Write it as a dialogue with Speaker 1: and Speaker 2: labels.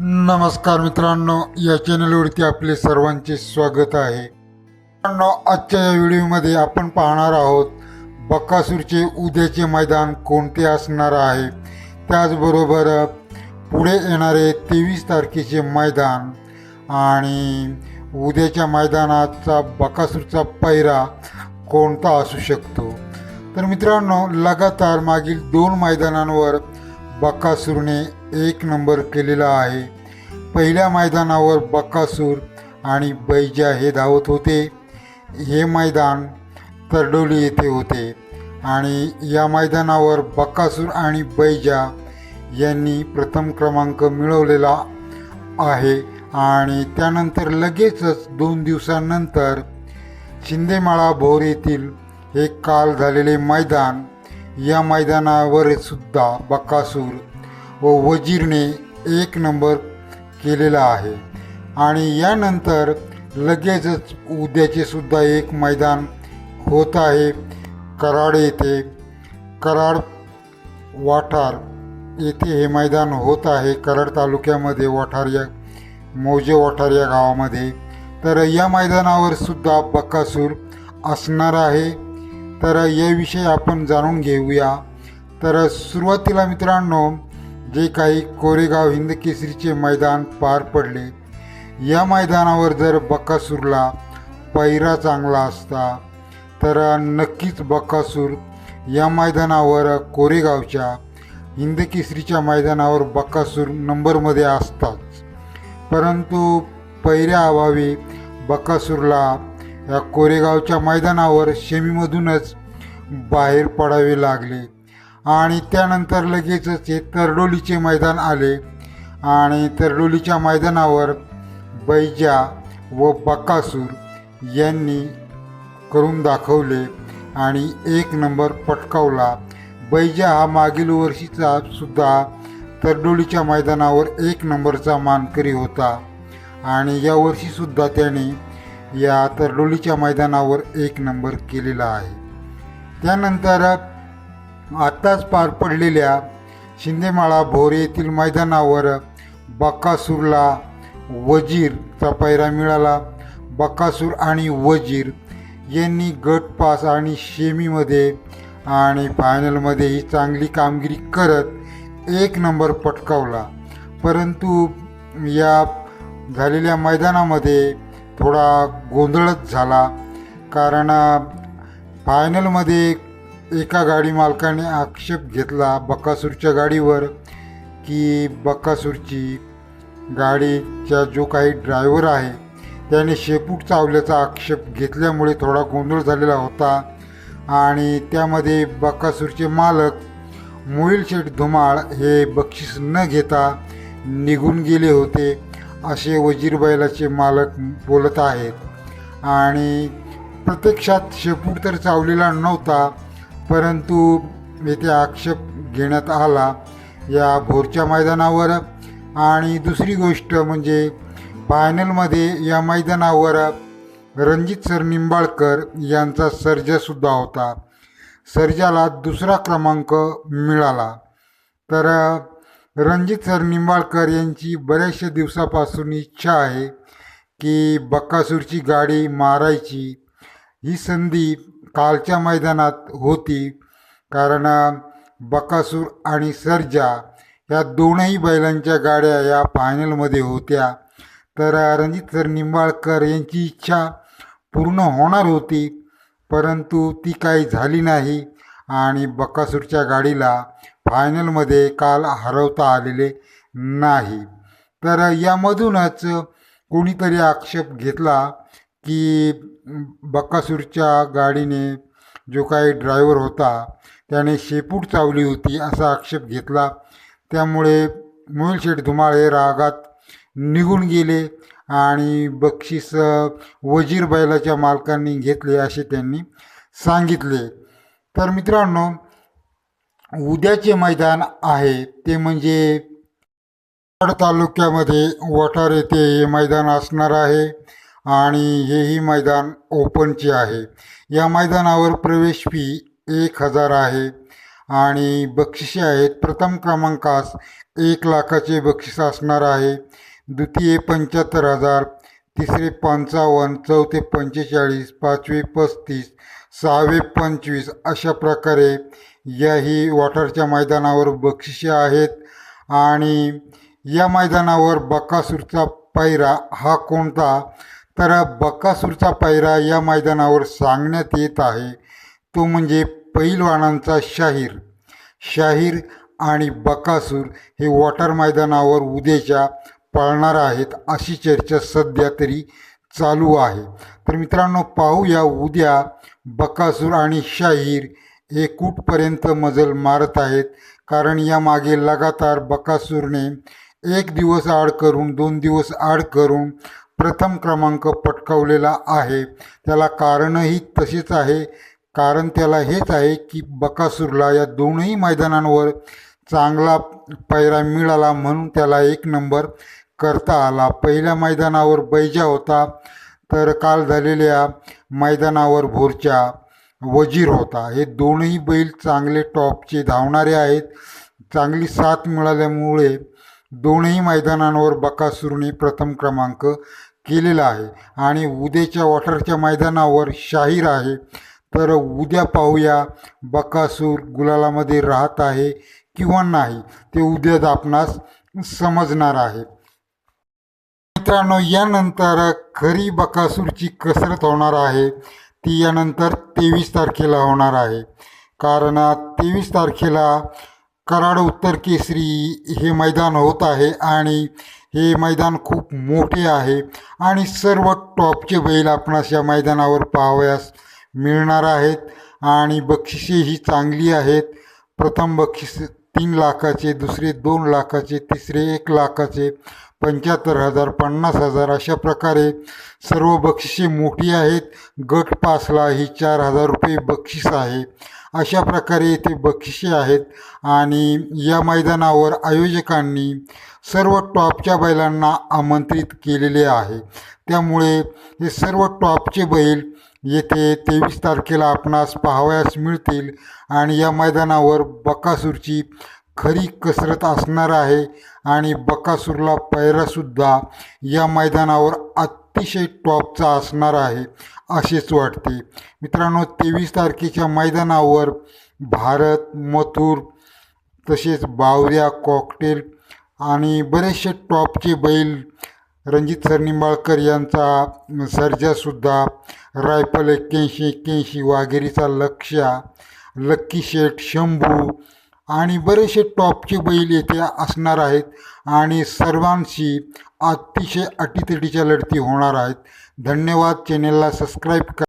Speaker 1: नमस्कार मित्रांनो या चॅनलवरती आपले सर्वांचे स्वागत आहे. मित्रांनो आजच्या या व्हिडिओमध्ये आपण पाहणार आहोत बकासूरचे उद्याचे मैदान कोणते असणार आहे? त्याचबरोबर पुढे येणारे तेवीस तारखेचे मैदान आणि उद्याच्या मैदानाचा बकासूरचा पैरा कोणता असू शकतो? तर मित्रांनो लगातार मागील दोन मैदानांवर बकासूरने एक नंबर केलेला आहे. पहिल्या मैदानावर बक्कासूर आणि बैजा हे धावत होते. हे मैदान तरडोली येथे होते आणि या मैदानावर बक्कासूर आणि बैजा यांनी प्रथम क्रमांक मिळवलेला आहे आणि त्यानंतर लगेचच दोन दिवसांनंतर शिंदेमाळा भोर येथील हे काल झालेले मैदान या मैदानावर सुद्धा बक्कासूर व वजीरने एक नंबर केलेला आहे. आणि यानंतर लगेचच उद्याचे सुद्धा एक मैदान होत आहे. कराड येथे. कराड वाठार येथे हे मैदान होत आहे. कराड तालुक्यामध्ये वाठार या मौजे वाठार या गावामध्ये. तर या मैदानावर सुद्धा बकासूर असणार आहे. तर याविषयी आपण जाणून घेऊया. तर सुरुवातीला मित्रांनो जे काही कोरेगाव हिंद केसरीचे मैदान पार पडले या मैदानावर जर बकासूरला पैरा चांगला असता तर नक्कीच बकासूर या मैदानावर कोरेगावच्या हिंद केसरीच्या मैदानावर बकासूर नंबरमध्ये असताच. परंतु पैऱ्याअभावी बकासूरला या कोरेगावच्या मैदानावर शेमीमधूनच बाहेर पडावे लागले. आणि त्यानंतर लगेचच हे तरडोलीचे मैदान आले. आणि तरडोलीच्या मैदानावर बैजा व बकासूर यांनी करून दाखवले आणि एक नंबर पटकावला. बैजा हा मागील वर्षीचा सुद्धा तरडोलीच्या मैदानावर एक नंबरचा मानकरी होता. आणि यावर्षीसुद्धा त्याने या तरडोलीच्या मैदानावर एक नंबर केलेला आहे. त्यानंतर आत्ताच पार पडलेल्या शिंदेमाळा भोर येथील मैदानावर बकासूरला वजीरचा पैरा मिळाला. बकासूर आणि वजीर यांनी गट पास आणि शेमीमध्ये आणि फायनलमध्ये ही चांगली कामगिरी करत एक नंबर पटकावला. परंतु या झालेल्या मैदानामध्ये थोडा गोंधळच झाला. कारण फायनलमध्ये एका गाडी मालकाने आक्षेप घेतला बकासूरच्या गाडीवर की बकासूरची गाडीचा जो काही ड्रायव्हर आहे त्याने शेपूट चावल्याचा आक्षेप घेतल्यामुळे थोडा गोंधळ झालेला होता आणि त्यामध्ये बकासूरचे मालक मोईल शेठ धुमाळ हे बक्षीस न घेता निघून गेले होते असे वजीरबैलाचे मालक बोलत आहेत. आणि प्रत्यक्षात शेपूट तर चावलेला नव्हता परंतु येथे आक्षेप घेण्यात आला या भोरच्या मैदानावर. आणि दुसरी गोष्ट म्हणजे फायनलमध्ये या मैदानावर रणजित सर निंबाळकर यांचा सर्जासुद्धा होता. सर्जाला दुसरा क्रमांक मिळाला. तर रणजित सर निंबाळकर यांची बऱ्याचशा दिवसापासून इच्छा आहे की बक्कासूरची गाडी मारायची. ही संधी कालच्या मैदानात होती. कारण बकासूर आणि सर्जा या दोनही बैलांच्या गाड्या या फायनलमध्ये होत्या. तर रणजित सर निंबाळकर यांची इच्छा पूर्ण होणार होती. परंतु ती काही झाली नाही आणि बकासूरच्या गाडीला फायनलमध्ये काल हरवता आलेले नाही. तर यामधूनच कोणीतरी आक्षेप घेतला की बकासूरच्या गाडीने जो काही ड्रायव्हर होता त्याने शेपूट चावली होती असा आक्षेप घेतला. त्यामुळे मोहिलशेठ धुमाळे धुमाळ हे रागात निघून गेले आणि बक्षीस वजीर बैलाच्या मालकांनी घेतले असे त्यांनी सांगितले. तर मित्रांनो उद्याचे मैदान आहे ते म्हणजे कराड तालुक्यामध्ये वठार येथे हे मैदान असणार आहे. आणि हेही मैदान ओपनचे आहे. या मैदानावर प्रवेश फी एक हजार आहे आणि बक्षिसे आहेत. प्रथम क्रमांकास एक लाखाचे बक्षीस असणार आहे. द्वितीय पंच्याहत्तर हजार तिसरे पंचावन्न चौथे पंचेचाळीस पाचवे पस्तीस सहावे पंचवीस अशा प्रकारे याही वॉटरच्या मैदानावर बक्षिसे आहेत. आणि या मैदानावर बकासूरचा पायरा हा कोणता? तर बकासूरचा पायरा या मैदानावर सांगण्यात येत आहे. तो म्हणजे पैलवानांचा शाहीर. शाहीर आणि बकासूर हे वॉटर मैदानावर उद्याच्या पळणार आहेत अशी चर्चा सध्या तरी चालू आहे. तर मित्रांनो पाहूया उद्या बकासूर आणि शाहीर हे कुठपर्यंत मजल मारत आहेत. कारण यामागे लगातार बकासूरने एक दिवस आड करून दोन दिवस आड करून प्रथम क्रमांक पटकावलेला आहे. त्याला कारणही तसेच आहे. कारण त्याला हेच आहे की बकासूरला या दोनही मैदानांवर चांगला पायरा मिळाला म्हणून त्याला एक नंबर करता आला. पहिल्या मैदानावर बैजा होता तर काल झालेल्या मैदानावर भोरच्या वजीर होता. हे दोनही बैल चांगले टॉपचे धावणारे आहेत. चांगली साथ मिळाल्यामुळे दोनही मैदानांवर बकासूरने प्रथम क्रमांक केलेला आहे. आणि उद्याच्या वॉटरच्या मैदानावर शाहीर आहे. तर उद्या पाहूया बकासूर गुलालामध्ये राहत आहे किंवा नाही ते उद्याच आपणास समजणार आहे. मित्रांनो यानंतर खरी बकासूरची कसरत होणार आहे. ती यानंतर तेवीस तारखेला होणार आहे. कारण तेवीस तारखेला कराड उत्तर केसरी हे मैदान होत आहे आणि हे मैदान खूप मोठे आहे आणि सर्व टॉपचे बैल आपणास या मैदानावर पाहावयास मिळणार आहेत. आणि बक्षिसेही चांगली आहेत. प्रथम बक्षीस तीन लाखाचे दुसरे दोन लाखाचे तिसरे एक लाखाचे पंच्याहत्तर हजार पन्नास हजार अशा प्रकारे सर्व बक्षिसे मोठी आहेत. गट पासला ही चार हजार रुपये बक्षीस आहे. अशा प्रकारे येथे बक्षिसे आहेत. आणि या मैदानावर आयोजकांनी सर्व टॉपच्या बैलांना आमंत्रित केलेले आहे. त्यामुळे हे सर्व टॉपचे बैल येथे तेवीस तारखेला आपणास पाहावयास मिळतील. आणि या मैदानावर बकासूरची खरी कसरत असणार आहे. आणि बकासूरला पैरासुद्धा या मैदानावर अतिशय टॉपचा असणार आहे. असेच वाटते. मित्रांनो तेवीस तारखेच्या मैदानावर भारत मथुर तसेच बावऱ्या कॉकटेल आणि बरेचसे टॉपचे बैल रणजित सरनिंबाळकर यांचा सर्जासुद्धा रायफल एक्क्याऐंशी एक्क्याऐंशी वाघेरीचा लक्ष्या लक्की शेठ शंभू आणि बरेचसे टॉपचे बैल येथे असणार आहेत आणि सर्वांशी अतिशय अटीतटीच्या लढती होणार आहेत. धन्यवाद चॅनेलला सबस्क्राईब करा.